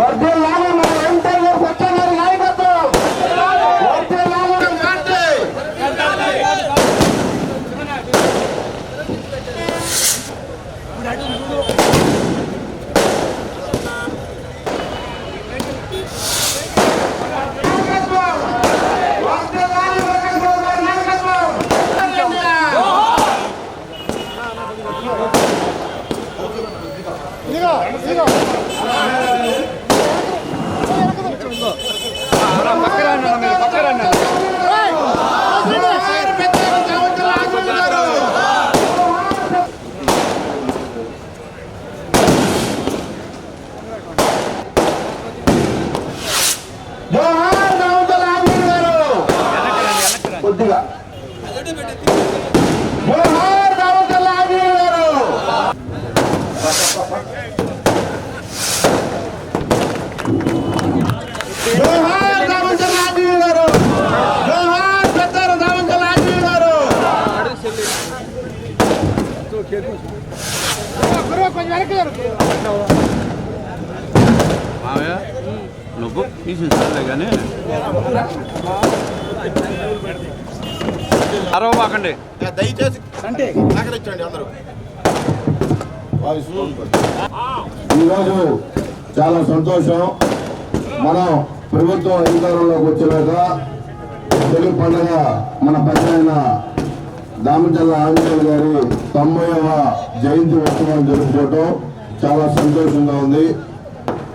వర్ధిల్లాలి 笑顔 మావయ్య నువ్వు తీసేసాలే కానీ. అరవబాకండి దయచేసి సహకరించండి అందరూ. ఈరోజు చాలా సంతోషం. మనం ప్రభుత్వం అధికారంలోకి వచ్చినాక తొలి పండుగ మన పెద్ద దామచల్ల ఆంజనేయులు గారి తొంభైవ జయంతి ఉత్సవం జరుపుకోవటం చాలా సంతోషంగా ఉంది.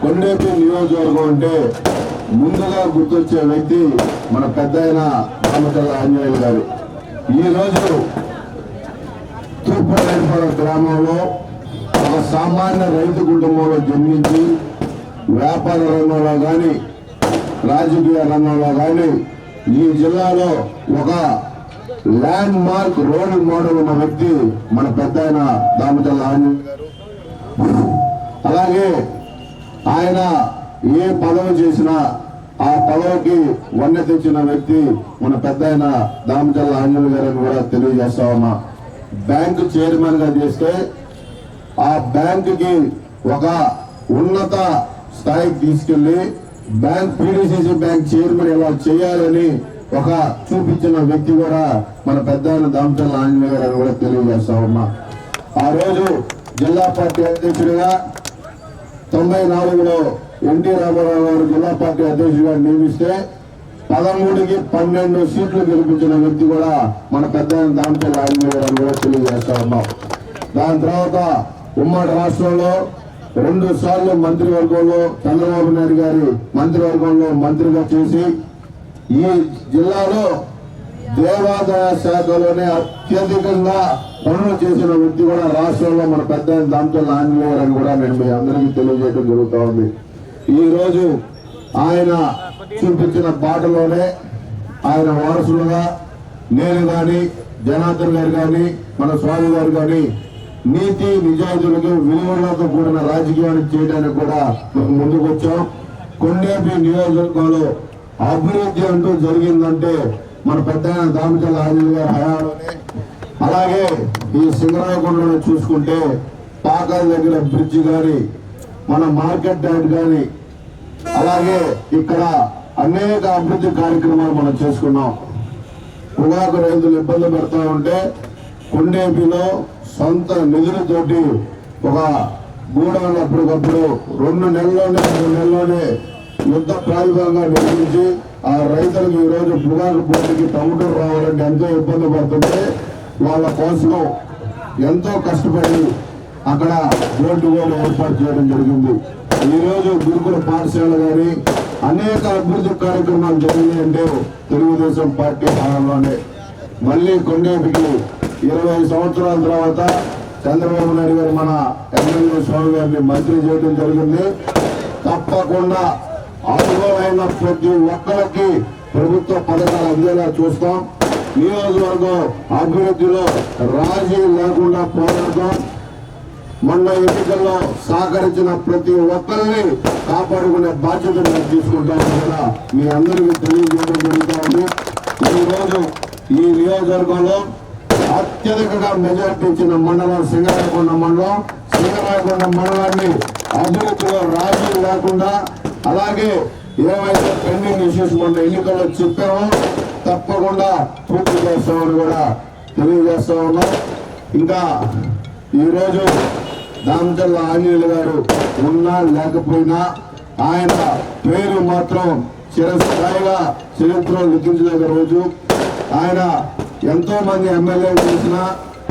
కొండేపి నియోజకవర్గం అంటే ముందుగా గుర్తొచ్చే వ్యక్తి మన పెద్ద అయిన దామచల్ల ఆంజనేయులు గారు. ఈరోజు తూర్పురేణిపురం గ్రామంలో ఒక సామాన్య రైతు కుటుంబంలో జన్మించి వ్యాపార రంగంలో కానీ రాజకీయ రంగంలో కానీ ఈ జిల్లాలో ఒక ల్యాండ్ మార్క్ రోడ్ మోడల్ ఉన్న వ్యక్తి మన పెద్ద ఆయన దామచల్ల గారు. అలాగే ఆయన ఏ పదవి చేసినా ఆ పదవికి వన్నె తెచ్చిన వ్యక్తి మన పెద్ద ఆయన దామచల్ల ఆంజనేయులు గారని కూడా తెలియజేస్తా ఉన్నా. బ్యాంకు చైర్మన్గా చేస్తే ఆ బ్యాంకుకి ఒక ఉన్నత స్థాయికి తీసుకెళ్ళి బ్యాంక్ పీడీసీసీ బ్యాంక్ చైర్మన్ ఎలా చేయాలని ఒక చూపించిన వ్యక్తి కూడా మన పెద్ద ఆయన దామచల్ల ఆంజనేయ గారు అని కూడా తెలియజేస్తా ఉన్నా. ఆ రోజు జిల్లా పార్టీ అధ్యక్షుడిగా తొంభై నాలుగులో ఎన్టీ రామారావు గారు జిల్లా పార్టీ అధ్యక్షుడిగా నియమిస్తే పదమూడుకి పన్నెండు సీట్లు గెలిపించిన వ్యక్తి కూడా మన పెద్ద ఆయన దామచల్ల ఆంజనేయ గారు అని కూడా తెలియజేస్తా ఉన్నాం. దాని తర్వాత ఉమ్మడి రాష్ట్రంలో రెండు సార్లు మంత్రివర్గంలో చంద్రబాబు నాయుడు గారి మంత్రివర్గంలో మంత్రిగా చేసి ఈ జిల్లాలో దేవాదాయ శాఖలోనే అత్యధికంగా పనులు చేసిన వ్యక్తి కూడా రాష్ట్రంలో మన పెద్ద దాంతో ఆంజనేయ అని కూడా నేను మీ అందరికీ తెలియజేయడం జరుగుతూ ఉంది. ఈ రోజు ఆయన చూపించిన బాటలోనే ఆయన వారసులుగా నేను కానీ జనార్దన్ గారు కానీ మన స్వామి గారు కానీ నీతి నిజాయితీలకు విలువలతో కూడిన రాజకీయాన్ని చేయడానికి కూడా మేము ముందుకు వచ్చాం కొండేపి నియోజకవర్గంలో అభివృద్ధి అంటూ జరిగిందంటే మన పెద్ద దామచల ఆంజనేయ గారి హయాంలోనే. అలాగే ఈ సింగరాయకొండను చూసుకుంటే పాకాల దగ్గర బ్రిడ్జ్ కానీ మన మార్కెట్ యార్డ్ కానీ అలాగే ఇక్కడ అనేక అభివృద్ధి కార్యక్రమాలు మనం చేసుకున్నాం. పొగాకు రైతులు ఇబ్బంది పెడతా ఉంటే కొండేపిలో సొంత నిధులతోటి ఒక గూడ అప్పటికప్పుడు రెండు నెలల్లోనే మూడు నెలల్లోనే యుద్ధ ప్రాతిపదంగా నిర్మించి ఆ రైతులకు ఈ రోజు పోటీకి టమాటో రావాలంటే ఎంతో ఇబ్బంది పడుతుంటే వాళ్ళ కోసం ఎంతో కష్టపడి అక్కడ రోడ్డు కూడా ఏర్పాటు చేయడం జరిగింది. ఈరోజు గురుకుల పాఠశాల కానీ అనేక అభివృద్ధి కార్యక్రమాలు జరిగినాయంటే తెలుగుదేశం పార్టీ హయాంలోనే మళ్ళీ కొండేపికి ఇరవై సంవత్సరాల తర్వాత చంద్రబాబు నాయుడు గారు మన ఎమ్మెల్యే స్వామి గారిని మంత్రి చేయడం జరిగింది. తప్పకుండా అర్హులైన ప్రతి ఒక్కరికి ప్రభుత్వ పథకాలు అందేలా చూస్తాం. నియోజకవర్గం అభివృద్ధిలో రాజీ లేకుండా పోరాడతాం. మొన్న ఎన్నికల్లో సహకరించిన ప్రతి ఒక్కరిని కాపాడుకునే బాధ్యత మేము తీసుకుంటామని కూడా మీ అందరికీ తెలియజేయడం జరుగుతుంది ఈరోజు ఈ రోజు ఈ నియోజకవర్గంలో అత్యధికంగా మెజార్టీ ఇచ్చిన మండలం సింగరాయకొండ మండలం. సింగరాయకొండ మండలాన్ని అభివృద్ధిలో రాజీ లేకుండా అలాగే ఏవైతే పెండింగ్ ఇష్యూస్ మొన్న ఎన్నికల్లో చెప్పామో. తప్పకుండా పూర్తి చేస్తామని కూడా తెలియజేస్తా ఉన్నాం. ఇంకా ఈరోజు దామచల్ల ఆంజనేయులు గారు ఉన్నా లేకపోయినా ఆయన పేరు మాత్రం చిరస్థాయిగా చరిత్రలో లిఖించదగ్గ రోజు. ఆయన ఎంతో మంది ఎమ్మెల్యే చేసిన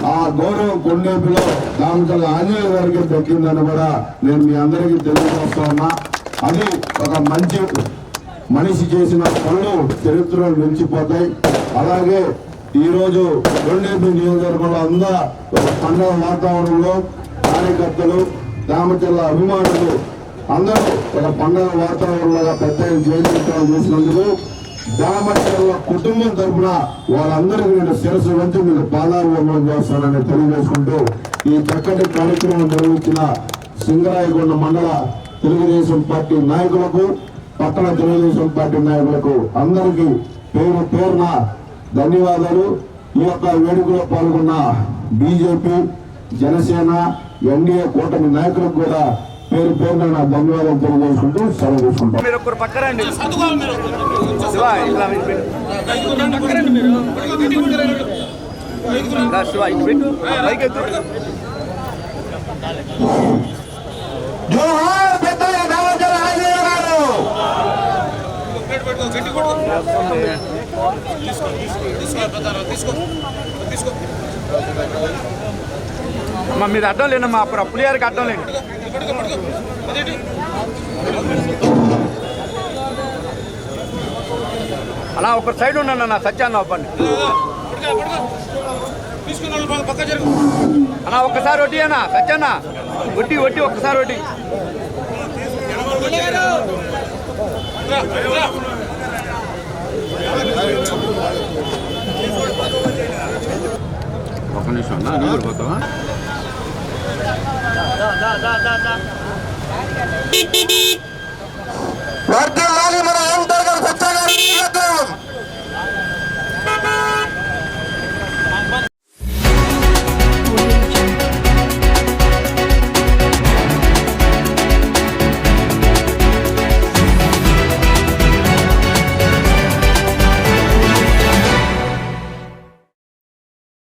ఆ గౌరవం కొండేపులో దామచల్ల ఆంజనేయులు గారికి దక్కిందని కూడా నేను మీ అందరికీ తెలియజేస్తా ఉన్నా. అది ఒక మంచి మనిషి చేసిన పనులు చరిత్రలో నిలిచిపోతాయి. అలాగే ఈరోజు రోజు నియోజకవర్గంలో అందా ఒక పండుగ వాతావరణంలో కార్యకర్తలు రామచల్ల అభిమానులు అందరూ ఒక పండుగ వాతావరణంలో పెద్ద జయజీవితం చేసినందుకు రామచల్ల కుటుంబం తరపున వాళ్ళందరికీ నేను శిరస్సు వంచి మీకు పాదాభివందనం చేస్తానని తెలియజేసుకుంటూ ఈ చక్కటి కార్యక్రమం నిర్వహించిన సింగరాయగొండ మండల తెలుగుదేశం పార్టీ నాయకులకు పట్టణ తెలుగుదేశం పార్టీ నాయకులకు అందరికీ పేరు పేరున ధన్యవాదాలు. ఈ యొక్క వేడుకలో పాల్గొన్న బీజేపీ జనసేన ఎన్డీఏ కూటమి నాయకులకు కూడా పేరు పేరున నా ధన్యవాదాలు తెలియజేసుకుంటూ సెలవు తీసుకుంటాం. శివ జోహార్ పెద్దయ్య దామచల ఆంజనేయ గారు. అమ్మ మీరు అడ్డం లేనమ్మా అప్పుడు పులియారికి అడ్డం లేండి అలా ఒక సైడ్ ఉన్నాను అన్న సత్యాన్న అవ్వండి. అన్నా ఒక్కసారి వడ్డీ అన్న సత్యాన్న. వడ్డీ వడ్డీ ఒక్కసారి వడ్డీ. ఒక నిమిషం అన్న నీళ్ళు పోతావా?